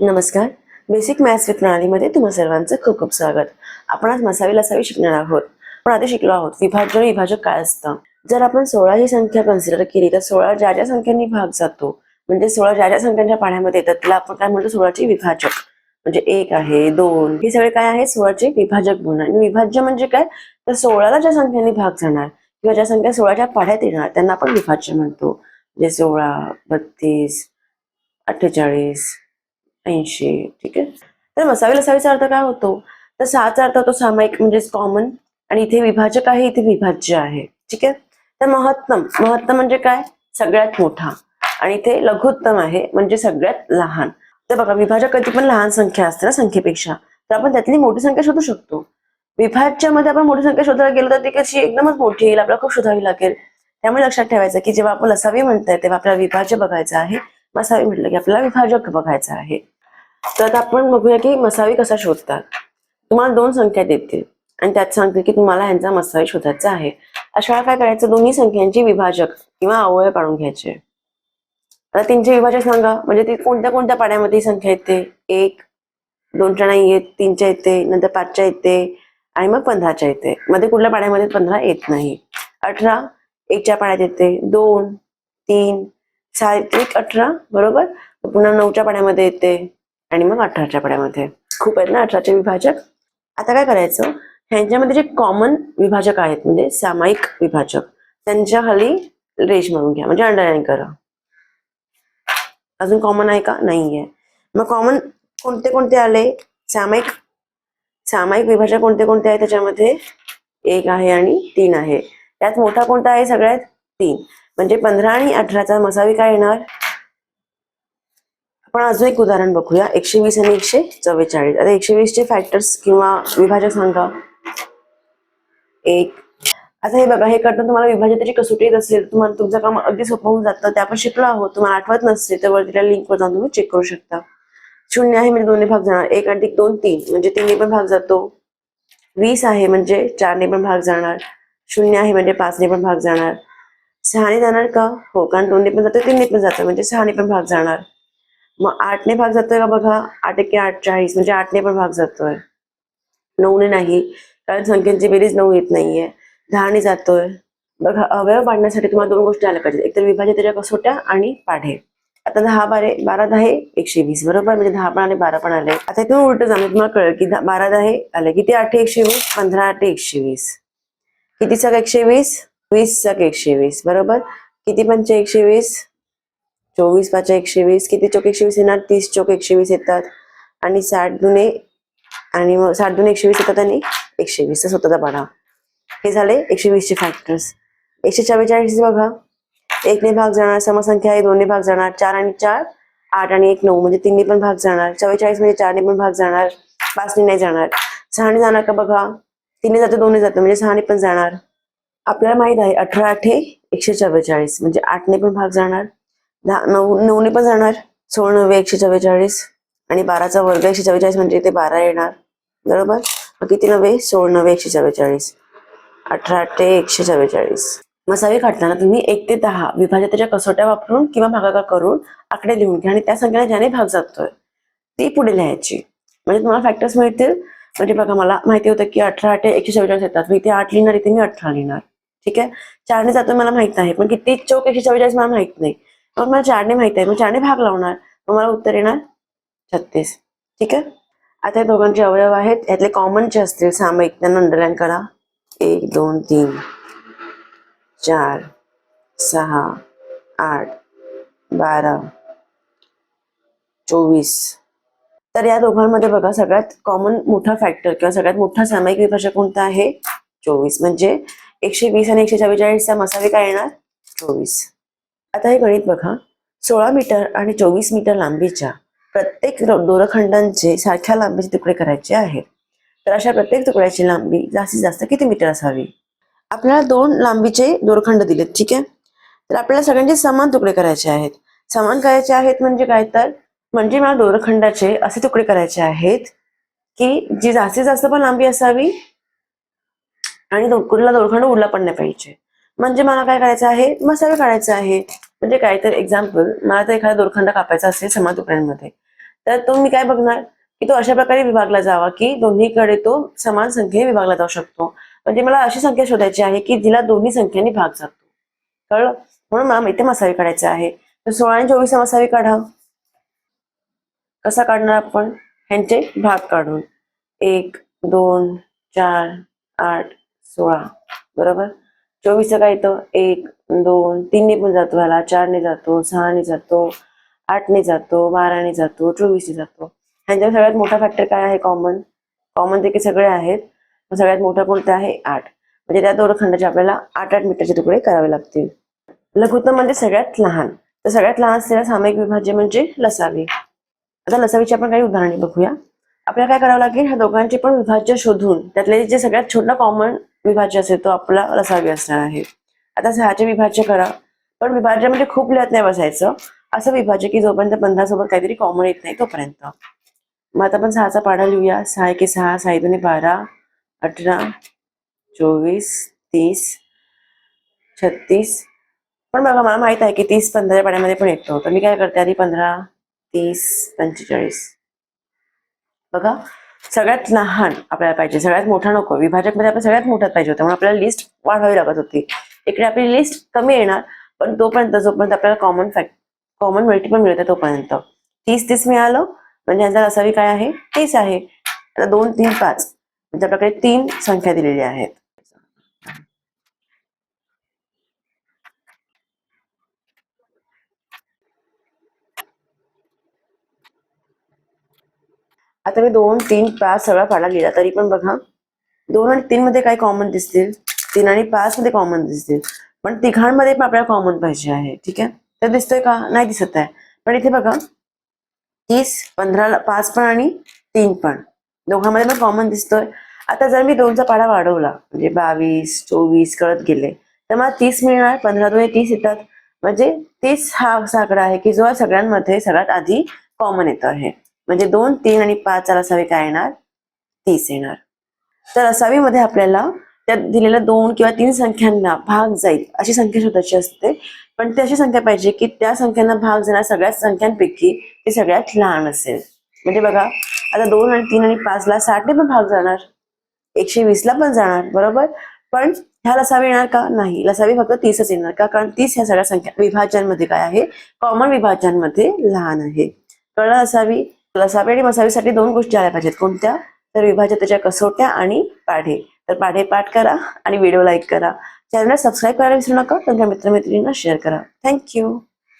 नमस्कार. Basic maths with प्रणालीमध्ये तुम्हा सर्वांचं खूप खूप स्वागत. आपण आज मसावी लसावी शिकणार आहोत. आपण आधी शिकलो आहोत विभाज्य विभाजक काय असतं? जर आपण सोळा ही संख्या कन्सिडर केली तर सोळा ज्या ज्या संख्यांनी भाग जातो म्हणजे सोळा ज्या ज्या संख्यांच्या पाण्यामध्ये येतात त्याला आपण काय म्हणतो? सोळाचे विभाजक. म्हणजे एक आहे दोन. हे सगळे काय आहे सोळाचे विभाजक गुण. आणि विभाज्य म्हणजे काय? तर सोळाला ज्या संख्यांनी भाग जाणार किंवा ज्या संख्या सोळाच्या पाढ्यात येणार त्यांना आपण विभाज्य म्हणतो. म्हणजे सोळा बत्तीस अठ्ठेचाळीस ऐंशी ठीक आहे? तर मसावी लसावीचा अर्थ काय होतो? तर सहाचा अर्थ होतो सामायिक म्हणजेच कॉमन आणि इथे विभाजक आहे इथे विभाज्य आहे ठीक आहे? तर महत्तम महत्तम म्हणजे काय? सगळ्यात मोठा. आणि इथे लघुत्तम आहे म्हणजे सगळ्यात लहान. तर बघा विभाजक कधी पण लहान संख्या असते ना संख्येपेक्षा. तर आपण त्यातली मोठी संख्या शोधू शकतो. विभाज्यामध्ये आपण मोठी संख्या शोधायला गेलो तर ती कशी एकदमच मोठी येईल आपल्याला खूप शोधावी लागेल. त्यामुळे लक्षात ठेवायचं की जेव्हा आपण लसावी म्हणताय तेव्हा आपल्याला विभाज्य बघायचं आहे. मसावी म्हटलं की आपल्याला विभाजक बघायचं आहे. तर आता आपण बघूया की मसावी कसा शोधतात. तुम्हाला दोन संख्या देतील. आणि त्यात सांगते की तुम्हाला यांचा मसावी शोधायचा आहे. अशा वेळा काय करायचं? दोन्ही संख्यांची विभाजक किंवा अवयव काढून घ्यायचे. आता तीनचे विभाजक सांगा. म्हणजे ती कोणत्या कोणत्या पाड्यामध्ये संख्या येते? एक दोनच्या नाही येत. तीनच्या येते. नंतर पाचच्या येते. आणि मग पंधराच्या येते. मध्ये कुठल्या पाड्यामध्ये पंधरा येत नाही? अठरा एकच्या पाण्यात येते. दोन तीन सात्विक अठरा. बरोबर? पुन्हा नऊच्या पाण्यामध्ये येते. आणि मग अठराच्या पड्यामध्ये. खूप आहेत ना अठराचे विभाजक? आता काय करायचं? ह्यांच्यामध्ये जे कॉमन विभाजक आहेत म्हणजे सामायिक विभाजक त्यांच्या खाली रेश म्हणून घ्या म्हणजे अंडरलाईन करा. अजून कॉमन आहे का? नाहीये. मग कॉमन कोणते कोणते आले? सामायिक सामायिक विभाजक कोणते कोणते आहे त्याच्यामध्ये? एक आहे आणि तीन आहे. त्यात मोठा कोणता आहे सगळ्यात? तीन. म्हणजे पंधरा आणि अठराचा मसावी काय येणार? आपण अजून एक उदाहरण बघूया. एकशे वीस आणि एकशे चव्वेचाळीस. आता एकशे वीसचे फॅक्टर्स किंवा विभाजक सांगा. एक. आता हे बघा हे करताना तुम्हाला विभाजकाची कसोटी येत असेल तुम्हाला तुमचं काम अगदी सोपं होऊन जातं. ते आपण शिकलो आहोत तुम्हाला आठवत नसते तर वरतीला लिंकवर जाऊन तुम्ही चेक करू शकता. शून्य आहे म्हणजे दोन्ही भाग जाणार. एक अधिक दोन तीन. म्हणजे तीनने पण भाग जातो. वीस आहे म्हणजे चारने पण भाग जाणार. शून्य आहे म्हणजे पाचने पण भाग जाणार. सहाने जाणार का? हो कारण दोनने पण जातो तीनने पण जातं म्हणजे सहाने पण भाग जाणार. मग आठने भाग जातोय का बघा? आठ एके म्हणजे आठ चाळीस म्हणजे आठने पण भाग जातोय. नऊने नाही कारण संख्यांची बेरीज नऊ येत नाहीये. दहाने जातोय. बघा अवयव पाडण्यासाठी तुम्हाला दोन गोष्टी आल्या पाहिजे एकतर विभाज्यतेच्या कसोट्या आणि पाढे. आता दहा बारे बारा दहा एकशे वीस बरोबर? म्हणजे दहा पण आले बारा पण आले. आता इथून उलट जाणार तुम्हाला कळलं की दहा- बारा दहा आले. किती आठ एकशे वीस? पंधरा आठ एकशे वीस. किती सग एकशे वीस? वीस सग एकशे वीस बरोबर? किती पंच एकशे वीस? चोवीस पाच एकशे वीस किती चौक एकशे वीस येणार? तीस चौक एकशे वीस येतात. आणि साठ दुने आणि मग साठ दुने एकशे वीस येतात आणि एकशे वीस स्वतःचा पाडा हे झाले एकशे वीसचे फॅक्टर्स एकशे चव्वेचाळीस बघा. एकने भाग जाणार समसंख्या आहे दोनने भाग जाणार चार आणि चार आठ आणि एक नऊ म्हणजे तीनने पण भाग जाणार. चव्वेचाळीस म्हणजे चारने पण भाग जाणार पाचने नाही जाणार. सहाने जाणार का बघा? तीनने जातं दोन्ही जातं म्हणजे सहाने पण जाणार. आपल्याला माहीत आहे अठरा आठे एकशे चव्वेचाळीस म्हणजे आठने पण भाग जाणार दहा नऊ नऊने पण जाणार. सोळ नव्वे एकशे चव्वेचाळीस. आणि बाराचा वर्ग एकशे चव्वेचाळीस म्हणजे इथे बारा येणार. बरोबर? मग किती नव्हे सोळ नव्हे एकशे चव्वेचाळीस. अठरा ते एकशे चव्वेचाळीस. मसावी काढताना तुम्ही एक ते दहा विभाजताच्या कसोट्या वापरून किंवा भागाकार करून आकडे लिहून घ्या आणि त्या संख्येला ज्याने भाग जातोय ती पुढे लिहायची. म्हणजे तुम्हाला फॅक्टर्स मिळतील. म्हणजे बघा मला माहिती होतं की अठरा आठ एकशे चव्वेचाळीस येतात. मी इथे आठ लिहिणार इथे मी अठरा लिहिणार. ठीक आहे? चारने जातो मला माहीत आहे पण किती चौक एकशे चव्वेचाळीस मला माहीत नाही. मग मला चारने माहीत आहे मी चारने भाग लावणार. मग मला उत्तर येणार छत्तीस. ठीक आहे? आता या दोघांचे अवयव आहेत. यातले कॉमन जे असतील सामायिक त्यांना अंडरलाईन करा. एक दोन तीन चार सहा आठ बारा चोवीस. तर या दोघांमध्ये बघा सगळ्यात कॉमन मोठा फॅक्टर किंवा सगळ्यात मोठा सामायिक विभाषक कोणता आहे? चोवीस. म्हणजे एकशे वीस आणि एकशे चव्वेचाळीसचा मसावे काय येणार? चोवीस. आता हे गणित बघा. सोळा मीटर आणि चोवीस मीटर लांबीच्या प्रत्येक दोरखंडांचे सारख्या लांबीचे तुकडे करायचे आहेत. तर अशा प्रत्येक तुकड्याची लांबी जास्तीत जास्त किती मीटर असावी? आपल्याला दोन लांबीचे दोरखंड दिलेत ठीक आहे? तर आपल्याला सगळ्यांचे समान तुकडे करायचे आहेत. समान करायचे आहेत म्हणजे काय तर? म्हणजे मला दोरखंडाचे असे तुकडे करायचे आहेत की जी जास्तीत जास्त पण लांबी असावी आणि कुठला दोरखंड उरला पण नाही पाहिजे. म्हणजे मला काय करायचं आहे? मसावे काढायचं आहे. म्हणजे काय तर एक्झाम्पल मला तर एखादा दोरखंड कापायचा असेल समान तुकड्यांमध्ये तर तो मी काय बघणार? की तो अशा प्रकारे विभागला जावा की दोन्हीकडे तो समान संख्येने विभागला जाऊ शकतो. म्हणजे मला अशी संख्या शोधायची आहे की जिला दोन्ही संख्यांनी भाग जातो. कळलं? म्हणून मला इथे मसावी काढायचे आहे. तर सोळा आणि चोवीस मसावी काढा. कसा काढणार आपण? ह्यांचे भाग काढून. एक दोन चार आठ सोळा. बरोबर? चोवीस काय येतं. एक दोन तीनने पण जातो ह्याला. चारने जातो सहाने जातो आठने जातो बाराने जातो चोवीसने जातो. ह्यांच्या सगळ्यात मोठा फॅक्टर काय आहे कॉमन कॉमन देखील सगळे आहेत. सगळ्यात मोठा कोणता आहे? आठ. म्हणजे त्या दोरखंडाचे आपल्याला आठ आठ मीटरचे तुकडे करावे लागतील. लघुत्तम म्हणजे सगळ्यात लहान. तर सगळ्यात लहान असलेला सामायिक विभाज्य म्हणजे लसावी. आता लसावीची आपण काही उदाहरणे बघूया. आपल्याला काय करावं लागेल? ह्या दोघांचे पण विभाज्य शोधून त्यातले जे सगळ्यात छोटा कॉमन विभाज्य असेल तो आपला रसावी असणार आहे. आता सहाचे विभाज्य करा. पण विभाज्य म्हणजे खूप लिहत नाही बसायचं. असं विभाज्य की जोपर्यंत पंधरा सोबत काहीतरी कॉमन येत नाही तोपर्यंत. मग आता आपण सहाचा पाढा लिहूया. सहा एके सहा सहा दोन्ही बारा अठरा चोवीस तीस छत्तीस. पण बघा मला माहीत आहे की तीस पंधरा पाड्यामध्ये पण येतो. तर मी काय करते आधी पंधरा तीस पंचेचाळीस. बघा. सगळ्यात लहान आपल्याला पाहिजे सगळ्यात मोठा नको. विभाजकमध्ये आपण सगळ्यात मोठा पाहिजे होता म्हणून आपल्याला लिस्ट वाढवावी लागत होती. इकडे आपली लिस्ट कमी येणार पण तोपर्यंत जोपर्यंत आपल्याला कॉमन फॅक्ट कॉमन मल्टिपल मिळते तोपर्यंत. तीस तीस मिळालं म्हणजे यांचा असावी काय आहे? तीस आहे. आता दोन तीन पाच. म्हणजे आपल्याकडे तीन संख्या दिलेल्या आहेत. आता मी दोन तीन पाच सगळा पाडा लिहिला तरी पण बघा. दोन आणि तीन मध्ये काय कॉमन दिसतील? तीन आणि पाच मध्ये कॉमन दिसतील. पण तिघांमध्ये पण आपल्याला कॉमन पाहिजे आहे ठीक आहे? तर दिसतोय का? नाही दिसत आहे. पण इथे बघा. तीस पंधराला पाच पण आणि तीन पण. दोघांमध्ये पण कॉमन दिसतोय. आता जर मी दोनचा पाडा वाढवला म्हणजे बावीस चोवीस कळत गेले तर मला तीस मिळणार पंधरा दोन तीस येतात. म्हणजे तीस हा असा आकडा आहे की जो सगळ्यांमध्ये सगळ्यात आधी कॉमन येतो आहे. म्हणजे दोन तीन आणि पाच असावे काय येणार? तीस येणार. तर असावीमध्ये आपल्याला त्या दिलेल्या दोन किंवा तीन संख्यांना भाग जाईल. अशी संख्या शोधायची असते. पण ती अशी संख्या पाहिजे की त्या संख्यांना भाग जाणार सगळ्या संख्यांपैकी ती सगळ्यात लहान असेल. म्हणजे बघा आता दोन आणि तीन आणि पाचला साठने पण भाग जाणार. एकशे वीसला पण जाणार बरोबर? पण ह्या लसावी येणार का? नाही. लसावी फक्त तीसच येणार. का? कारण तीस ह्या सगळ्या संख्या विभाजांमध्ये काय आहे? कॉमन विभाजांमध्ये लहान आहे. कळलं असावी? लसावी आणि मसावीसाठी दोन गोष्टी आल्या पाहिजेत. कोणत्या? तर विभाज्यतेच्या कसोट्या आणि पाढे. तर पाढे पाठ करा आणि व्हिडिओ लाईक करा. चॅनलला सबस्क्राईब करायला विसरू नका. तुमच्या मित्रमैत्रिणींना शेअर करा. थँक्यू